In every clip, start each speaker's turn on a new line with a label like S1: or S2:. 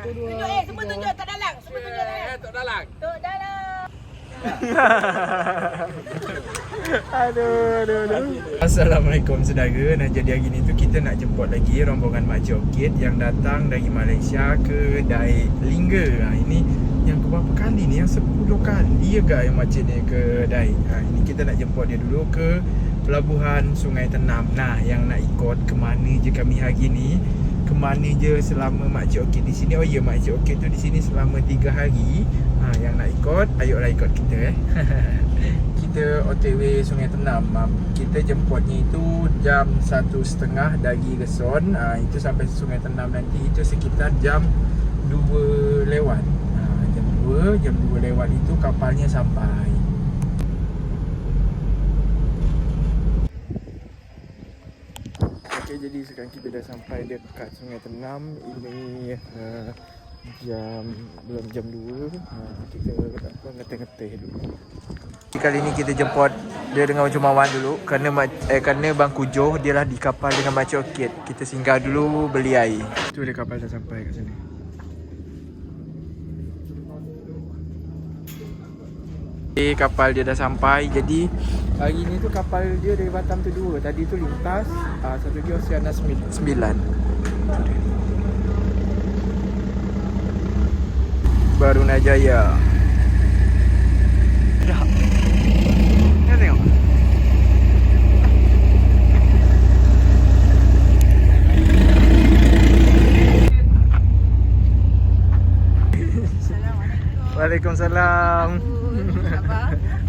S1: Tunjuk eh, semua tunjuk tak dalang. Semua tunjuk dalang.
S2: Eh, Tok Dalang.
S1: Tok dalang.
S3: aduh, aduh, aduh. Assalamualaikum saudara. Nah, jadi hari ni tu kita nak jemput lagi rombongan Makcik Orchid yang datang dari Malaysia ke Daik Lingga. Ha, ini yang keberapa kali ni? Yang 10 kali ke yang makcik ni ke Daik. Ha, ini kita nak jemput dia dulu ke Pelabuhan Sungai Tenam. Nah, yang nak ikut ke mana je kami hari ni? Ke mana je selama Makcik Orchid di sini? Oh ya, Makcik Orchid tu di sini selama 3 hari. Ha, yang nak ikut, ayolah ikut kita eh. kita OTW Sungai Tenam Kita jemputnya itu jam satu setengah dari Reson uh, Itu sampai Sungai Tenam nanti itu sekitar jam 2 lewat uh, Jam 2, jam 2 lewat itu kapalnya sampai Okay, jadi sekarang kita dah sampai dekat Sungai Tenam Ini uh, jam belum jam 2 uh, Kita tak apa ngeteh-ngeteh dulu Kali ni kita jemput dia dengan Jumawan dulu kerana mak- eh kerana Bang Kujoh dia lah di kapal dengan Makcik Orchid. Kita singgah dulu beli air. Tu dia kapal dah sampai kat sini. Okay, kapal dia dah sampai. Jadi hari ni tu kapal dia dari Batam tu dua. Tadi tu lintas, uh, satu lagi Oceana Sembil- Sembilan. Tu dia. Barunajaya. Dah. Kita tengok. Waalaikumsalam.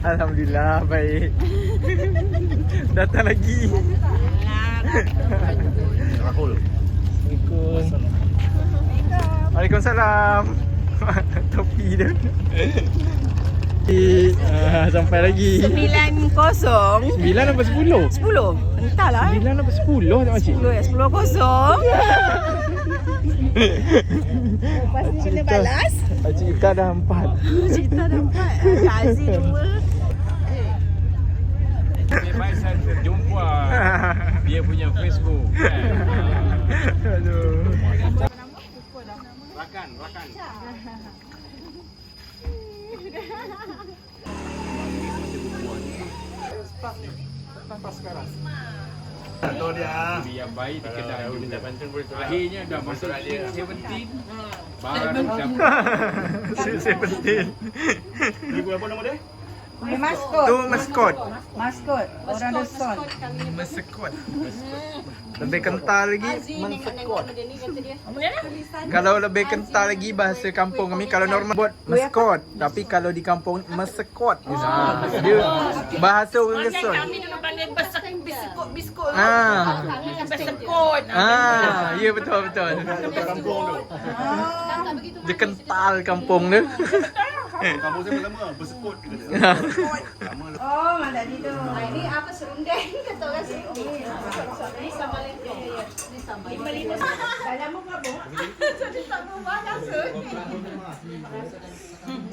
S3: Alhamdulillah baik. Datang lagi.
S2: Rahul.
S3: Assalamualaikum. Waalaikumsalam. Topi dia. Uh, sampai lagi
S1: 9-0
S3: 9 apa 10?
S1: 10 Entahlah eh.
S3: 9 apa 10 tak macam
S1: 10 ya 10-0 Lepas ni kena balas
S3: Pakcik Ita dah 4
S1: Pakcik Ita dah 4
S2: Kak Aziz 2 jumpa dia punya Facebook. Kan?
S3: Aduh. Nama.
S2: Rakan, rakan. sekarang.
S3: Tahu dia.
S2: Dia baik di kedai. Akhirnya dah masuk dia 17. Ah. Baru dapat
S3: 17. Ibu apa nama dia?
S1: Ini maskot.
S3: Tu maskot.
S1: Maskot. Orang Luzon.
S3: Maskot. Lebih kental lagi maskot. Kalau lebih kental lagi bahasa kampung kami kalau normal buat maskot, tapi kalau di kampung maskot. Ha, dia bahasa orang Luzon.
S1: Kami dulu panggil besek biskut biskut.
S3: Ah. Ah, ya betul betul.
S4: Kampung tu.
S3: Dia kental kampung dia.
S4: Kampung saya lama bersekut kita kata. Lama lah.
S1: Oh, mana di tu.
S5: Ini apa serundeng kata orang sini. Ini sama lagi. Ini sama. Lima lima.
S1: Dalam muka bu.
S5: Jadi tak berubah rasa.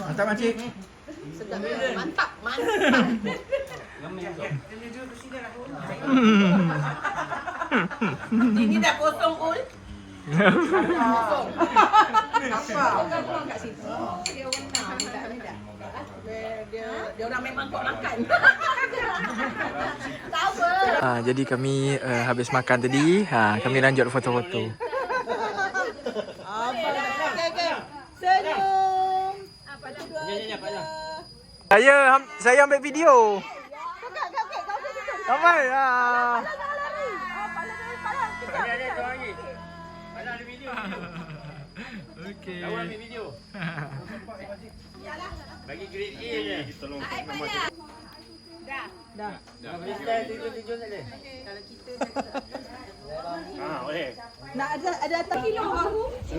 S3: Mantap makcik.
S5: Sedap. Mantap, mantap.
S1: Ini dah kosong ul. Kat situ. Dia. Dia dia orang memang makan.
S3: Ha, jadi kami uh, habis makan tadi, ha, kami lanjut foto-foto.
S1: Okey okey. Senyum. Apa tu?
S3: Saya ham- saya ambil video. Ramai ah. Okey.
S2: Kawan ambil video. Bagi grade A je.
S4: Tolong
S1: Dah.
S4: Ah, boleh.
S1: Nak ada ada tak kilo baru?
S3: Oh,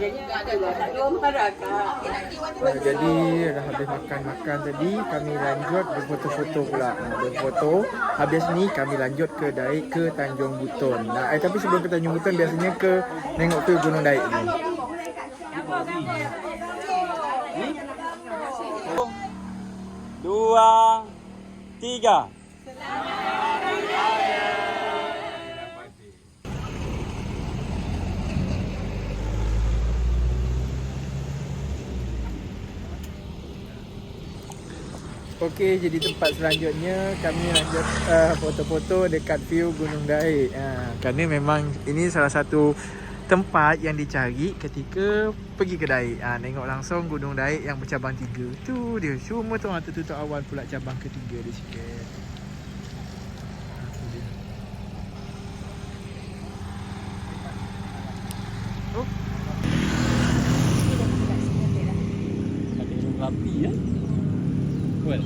S3: jadi dah habis makan-makan tadi Kami lanjut berfoto-foto pula. Berfoto Habis ni kami lanjut ke Daik ke Tanjung Buton nah, eh, Tapi sebelum ke Tanjung Buton biasanya ke Tengok ke Gunung Daik ni?
S6: Dua, tiga.
S3: Okey, jadi tempat selanjutnya kami lanjut uh, foto-foto dekat view Gunung Daik. Uh, kerana memang ini salah satu tempat yang dicari ketika pergi ke Daik. Uh, tengok langsung Gunung Daik yang bercabang tiga. Tu dia. Cuma tu orang tutup awal pula cabang ketiga dia sikit. Ah. Oh,
S6: Macam minum rapi ya. Well,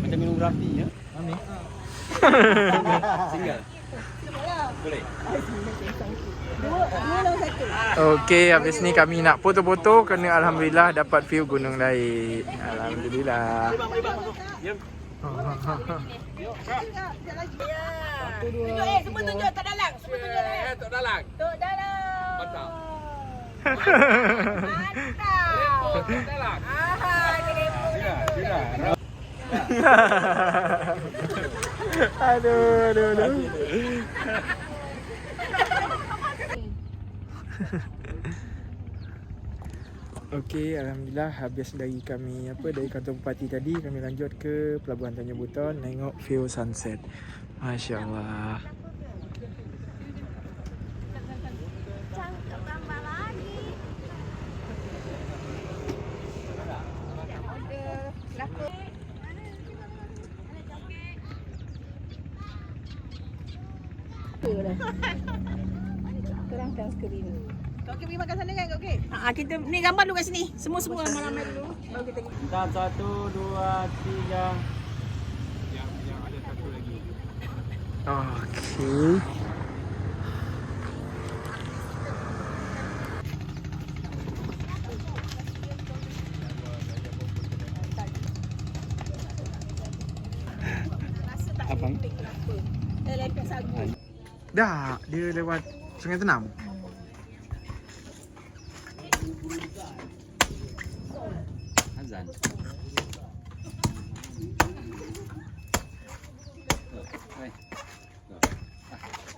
S6: macam minum rapi ya. Ambil. Single. Boleh.
S3: Okey, habis ni kami nak foto-foto kerana alhamdulillah dapat view Gunung Daik. Alhamdulillah.
S1: Tunjuk eh, semua tunjuk tak dalang. Semua tunjuk dalang.
S2: Tak dalang.
S1: Tok dalang.
S2: Mantap.
S1: Mantap.
S2: Tak dalang.
S3: Aduh, aduh, aduh. Okey, alhamdulillah habis dari kami apa dari kantor bupati tadi kami lanjut ke pelabuhan Tanjung Buton tengok view sunset. Masya-Allah.
S1: Kau okey pergi makan sana kan? Kau okey? Ah, kita ni gambar dulu kat sini. Semua-semua ramai-ramai dulu. Baru kita pergi.
S6: Satu, dua, tiga.
S3: Okey.
S6: Abang.
S1: Eh, lepek sagu.
S3: Dah, dia lewat Sungai Tenam.
S6: Azan.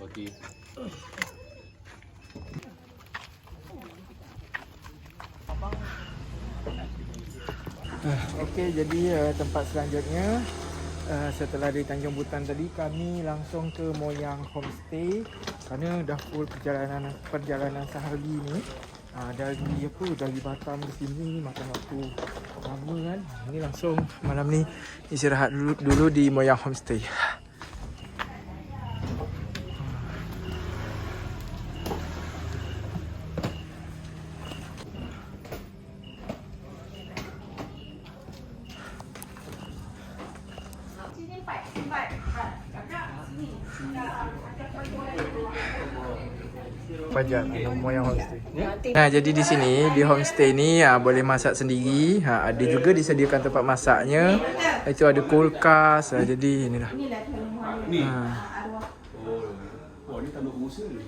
S6: Okey.
S3: Okey, jadi uh, tempat selanjutnya uh, setelah dari Tanjung Butan tadi kami langsung ke Moyang Homestay kerana dah full perjalanan perjalanan sehari ni. Uh, dari apa dari Batam ke sini makan waktu lama kan. Ini langsung malam ni istirahat dulu, dulu di Moyang Homestay. Pajak Moyang Homestay. Nah, jadi di sini di homestay ni ha, boleh masak sendiri. Ha, ada juga disediakan tempat masaknya. Itu ada kulkas. Ha, jadi inilah.
S4: Ni.
S3: Ha.
S4: Oh, ni tambah ni.